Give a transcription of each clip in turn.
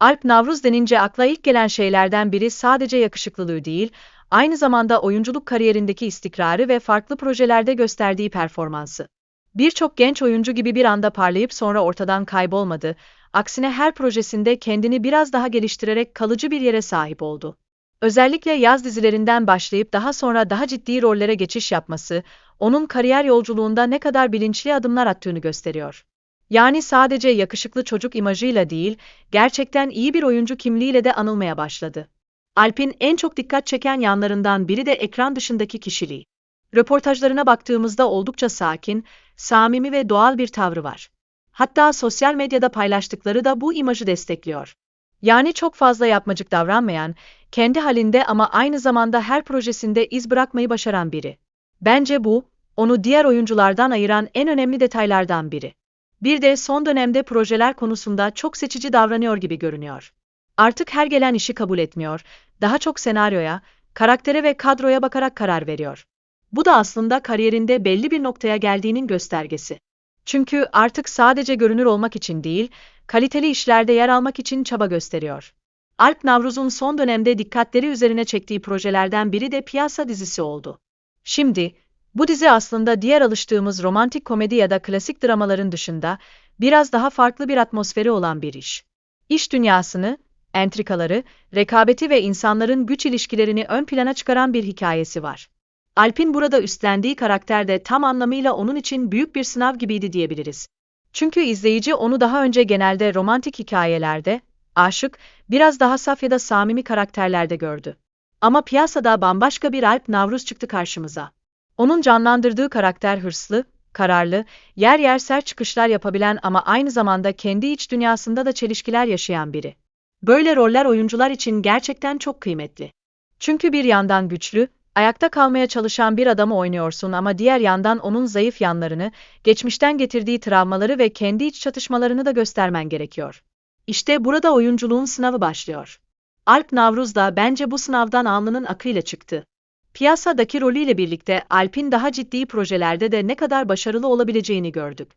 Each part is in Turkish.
Alp Navruz denince akla ilk gelen şeylerden biri sadece yakışıklılığı değil, aynı zamanda oyunculuk kariyerindeki istikrarı ve farklı projelerde gösterdiği performansı. Birçok genç oyuncu gibi bir anda parlayıp sonra ortadan kaybolmadı, aksine her projesinde kendini biraz daha geliştirerek kalıcı bir yere sahip oldu. Özellikle yaz dizilerinden başlayıp daha sonra daha ciddi rollere geçiş yapması, onun kariyer yolculuğunda ne kadar bilinçli adımlar attığını gösteriyor. Yani sadece yakışıklı çocuk imajıyla değil, gerçekten iyi bir oyuncu kimliğiyle de anılmaya başladı. Alp'in en çok dikkat çeken yanlarından biri de ekran dışındaki kişiliği. Röportajlarına baktığımızda oldukça sakin, samimi ve doğal bir tavrı var. Hatta sosyal medyada paylaştıkları da bu imajı destekliyor. Yani çok fazla yapmacık davranmayan, kendi halinde ama aynı zamanda her projesinde iz bırakmayı başaran biri. Bence bu, onu diğer oyunculardan ayıran en önemli detaylardan biri. Bir de son dönemde projeler konusunda çok seçici davranıyor gibi görünüyor. Artık her gelen işi kabul etmiyor, daha çok senaryoya, karaktere ve kadroya bakarak karar veriyor. Bu da aslında kariyerinde belli bir noktaya geldiğinin göstergesi. Çünkü artık sadece görünür olmak için değil, kaliteli işlerde yer almak için çaba gösteriyor. Alp Navruz'un son dönemde dikkatleri üzerine çektiği projelerden biri de Piyasa dizisi oldu. Şimdi, bu dizi aslında diğer alıştığımız romantik komedi ya da klasik dramaların dışında biraz daha farklı bir atmosferi olan bir iş. İş dünyasını, entrikaları, rekabeti ve insanların güç ilişkilerini ön plana çıkaran bir hikayesi var. Alp'in burada üstlendiği karakter de tam anlamıyla onun için büyük bir sınav gibiydi diyebiliriz. Çünkü izleyici onu daha önce genelde romantik hikayelerde, aşık, biraz daha saf ya da samimi karakterlerde gördü. Ama piyasada bambaşka bir Alp Navruz çıktı karşımıza. Onun canlandırdığı karakter hırslı, kararlı, yer yer sert çıkışlar yapabilen ama aynı zamanda kendi iç dünyasında da çelişkiler yaşayan biri. Böyle roller oyuncular için gerçekten çok kıymetli. Çünkü bir yandan güçlü, ayakta kalmaya çalışan bir adamı oynuyorsun ama diğer yandan onun zayıf yanlarını, geçmişten getirdiği travmaları ve kendi iç çatışmalarını da göstermen gerekiyor. İşte burada oyunculuğun sınavı başlıyor. Alp Navruz da bence bu sınavdan alnının akıyla çıktı. Piyasadaki rolüyle birlikte Alp'in daha ciddi projelerde de ne kadar başarılı olabileceğini gördük.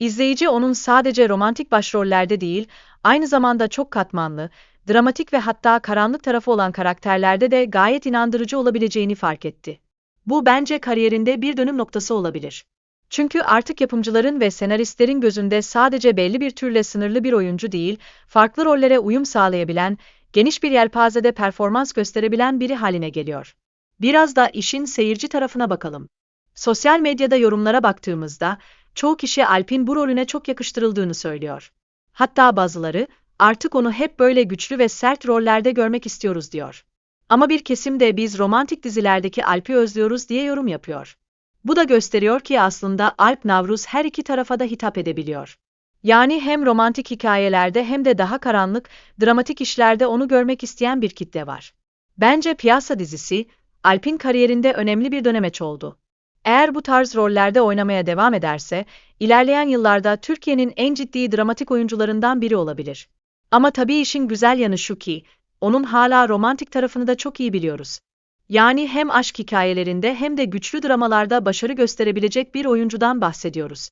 İzleyici onun sadece romantik başrollerde değil, aynı zamanda çok katmanlı, dramatik ve hatta karanlık tarafı olan karakterlerde de gayet inandırıcı olabileceğini fark etti. Bu bence kariyerinde bir dönüm noktası olabilir. Çünkü artık yapımcıların ve senaristlerin gözünde sadece belli bir türle sınırlı bir oyuncu değil, farklı rollere uyum sağlayabilen, geniş bir yelpazede performans gösterebilen biri haline geliyor. Biraz da işin seyirci tarafına bakalım. Sosyal medyada yorumlara baktığımızda, çoğu kişi Alp'in bu rolüne çok yakıştırıldığını söylüyor. Hatta bazıları, artık onu hep böyle güçlü ve sert rollerde görmek istiyoruz diyor. Ama bir kesim de biz romantik dizilerdeki Alp'i özlüyoruz diye yorum yapıyor. Bu da gösteriyor ki aslında Alp Navruz her iki tarafa da hitap edebiliyor. Yani hem romantik hikayelerde hem de daha karanlık, dramatik işlerde onu görmek isteyen bir kitle var. Bence Piyasa dizisi, Alp'in kariyerinde önemli bir dönemeç oldu. Eğer bu tarz rollerde oynamaya devam ederse, ilerleyen yıllarda Türkiye'nin en ciddi dramatik oyuncularından biri olabilir. Ama tabii işin güzel yanı şu ki, onun hala romantik tarafını da çok iyi biliyoruz. Yani hem aşk hikayelerinde hem de güçlü dramalarda başarı gösterebilecek bir oyuncudan bahsediyoruz.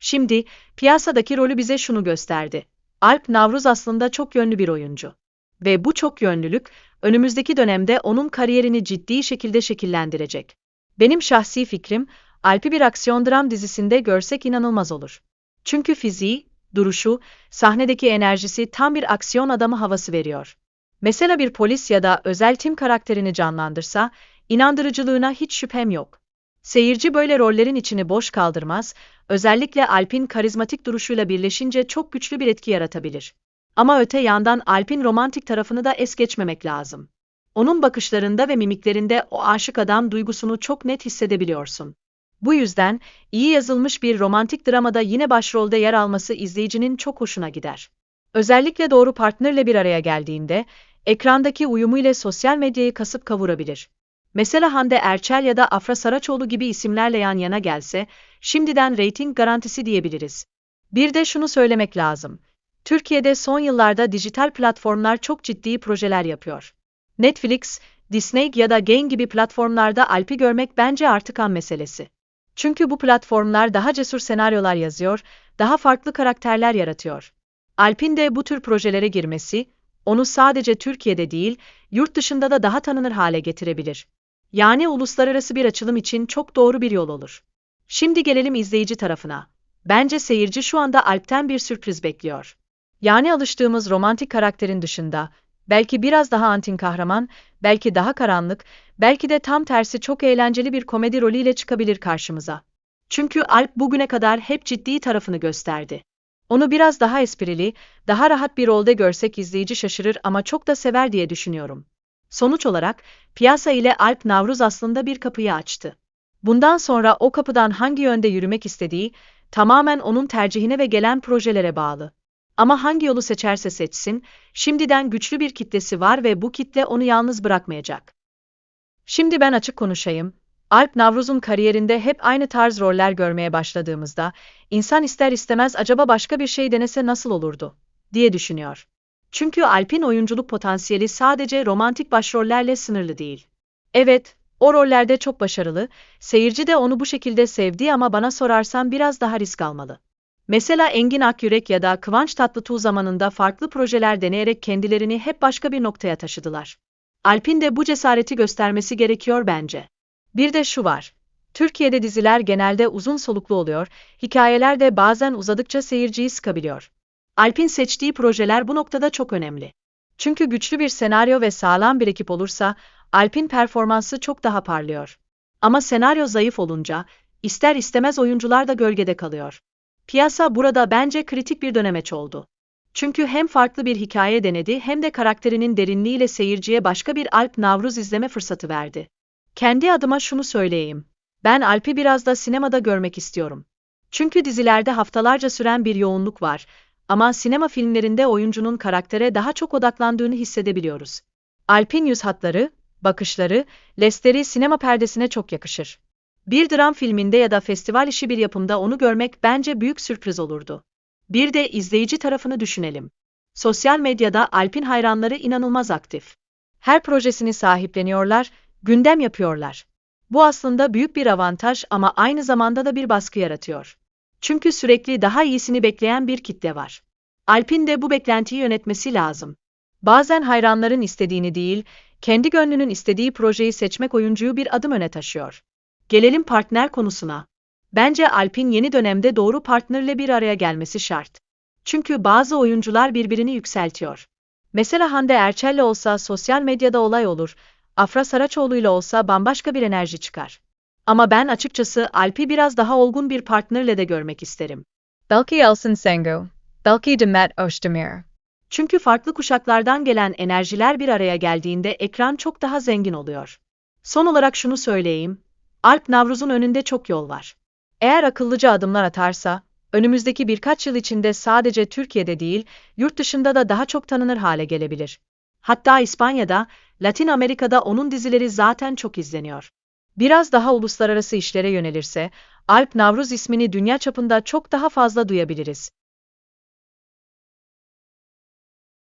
Şimdi, piyasadaki rolü bize şunu gösterdi. Alp Navruz aslında çok yönlü bir oyuncu. Ve bu çok yönlülük, önümüzdeki dönemde onun kariyerini ciddi şekilde şekillendirecek. Benim şahsi fikrim, Alp'i bir aksiyon dram dizisinde görsek inanılmaz olur. Çünkü fiziği, duruşu, sahnedeki enerjisi tam bir aksiyon adamı havası veriyor. Mesela bir polis ya da özel tim karakterini canlandırsa, inandırıcılığına hiç şüphem yok. Seyirci böyle rollerin içini boş kaldırmaz, özellikle Alp'in karizmatik duruşuyla birleşince çok güçlü bir etki yaratabilir. Ama öte yandan Alp'in romantik tarafını da es geçmemek lazım. Onun bakışlarında ve mimiklerinde o aşık adam duygusunu çok net hissedebiliyorsun. Bu yüzden iyi yazılmış bir romantik dramada yine başrolde yer alması izleyicinin çok hoşuna gider. Özellikle doğru partnerle bir araya geldiğinde, ekrandaki uyumu ile sosyal medyayı kasıp kavurabilir. Mesela Hande Erçel ya da Afra Saraçoğlu gibi isimlerle yan yana gelse, şimdiden reyting garantisi diyebiliriz. Bir de şunu söylemek lazım. Türkiye'de son yıllarda dijital platformlar çok ciddi projeler yapıyor. Netflix, Disney ya da Gain gibi platformlarda Alp'i görmek bence artık an meselesi. Çünkü bu platformlar daha cesur senaryolar yazıyor, daha farklı karakterler yaratıyor. Alp'in de bu tür projelere girmesi, onu sadece Türkiye'de değil, yurt dışında da daha tanınır hale getirebilir. Yani uluslararası bir açılım için çok doğru bir yol olur. Şimdi gelelim izleyici tarafına. Bence seyirci şu anda Alp'ten bir sürpriz bekliyor. Yani alıştığımız romantik karakterin dışında, belki biraz daha antin kahraman, belki daha karanlık, belki de tam tersi çok eğlenceli bir komedi rolüyle çıkabilir karşımıza. Çünkü Alp bugüne kadar hep ciddi tarafını gösterdi. Onu biraz daha esprili, daha rahat bir rolde görsek izleyici şaşırır ama çok da sever diye düşünüyorum. Sonuç olarak, piyasa ile Alp Navruz aslında bir kapıyı açtı. Bundan sonra o kapıdan hangi yönde yürümek istediği, tamamen onun tercihine ve gelen projelere bağlı. Ama hangi yolu seçerse seçsin, şimdiden güçlü bir kitlesi var ve bu kitle onu yalnız bırakmayacak. Şimdi ben açık konuşayım. Alp Navruz'un kariyerinde hep aynı tarz roller görmeye başladığımızda, insan ister istemez acaba başka bir şey denese nasıl olurdu, diye düşünüyor. Çünkü Alp'in oyunculuk potansiyeli sadece romantik başrollerle sınırlı değil. Evet, o rollerde çok başarılı, seyirci de onu bu şekilde sevdi ama bana sorarsan biraz daha risk almalı. Mesela Engin Akyürek ya da Kıvanç Tatlıtuğ zamanında farklı projeler deneyerek kendilerini hep başka bir noktaya taşıdılar. Alp'in de bu cesareti göstermesi gerekiyor bence. Bir de şu var. Türkiye'de diziler genelde uzun soluklu oluyor, hikayeler de bazen uzadıkça seyirciyi sıkabiliyor. Alp'in seçtiği projeler bu noktada çok önemli. Çünkü güçlü bir senaryo ve sağlam bir ekip olursa, Alp'in performansı çok daha parlıyor. Ama senaryo zayıf olunca, ister istemez oyuncular da gölgede kalıyor. Piyasa burada bence kritik bir dönemeç oldu. Çünkü hem farklı bir hikaye denedi hem de karakterinin derinliğiyle seyirciye başka bir Alp Navruz izleme fırsatı verdi. Kendi adıma şunu söyleyeyim. Ben Alp'i biraz da sinemada görmek istiyorum. Çünkü dizilerde haftalarca süren bir yoğunluk var ama sinema filmlerinde oyuncunun karaktere daha çok odaklandığını hissedebiliyoruz. Alp'in yüz hatları, bakışları, lesteri sinema perdesine çok yakışır. Bir dram filminde ya da festival işi bir yapımda onu görmek bence büyük sürpriz olurdu. Bir de izleyici tarafını düşünelim. Sosyal medyada Alp'in hayranları inanılmaz aktif. Her projesini sahipleniyorlar, gündem yapıyorlar. Bu aslında büyük bir avantaj ama aynı zamanda da bir baskı yaratıyor. Çünkü sürekli daha iyisini bekleyen bir kitle var. Alp'in de bu beklentiyi yönetmesi lazım. Bazen hayranların istediğini değil, kendi gönlünün istediği projeyi seçmek oyuncuyu bir adım öne taşıyor. Gelelim partner konusuna. Bence Alp'in yeni dönemde doğru partnerle bir araya gelmesi şart. Çünkü bazı oyuncular birbirini yükseltiyor. Mesela Hande Erçel'le olsa sosyal medyada olay olur, Afra Saraçoğlu'yla olsa bambaşka bir enerji çıkar. Ama ben açıkçası Alp'i biraz daha olgun bir partnerle de görmek isterim. Belki Elsin Sengo, belki Demet Özdemir. Çünkü farklı kuşaklardan gelen enerjiler bir araya geldiğinde ekran çok daha zengin oluyor. Son olarak şunu söyleyeyim, Alp Navruz'un önünde çok yol var. Eğer akıllıca adımlar atarsa, önümüzdeki birkaç yıl içinde sadece Türkiye'de değil, yurt dışında da daha çok tanınır hale gelebilir. Hatta İspanya'da, Latin Amerika'da onun dizileri zaten çok izleniyor. Biraz daha uluslararası işlere yönelirse, Alp Navruz ismini dünya çapında çok daha fazla duyabiliriz.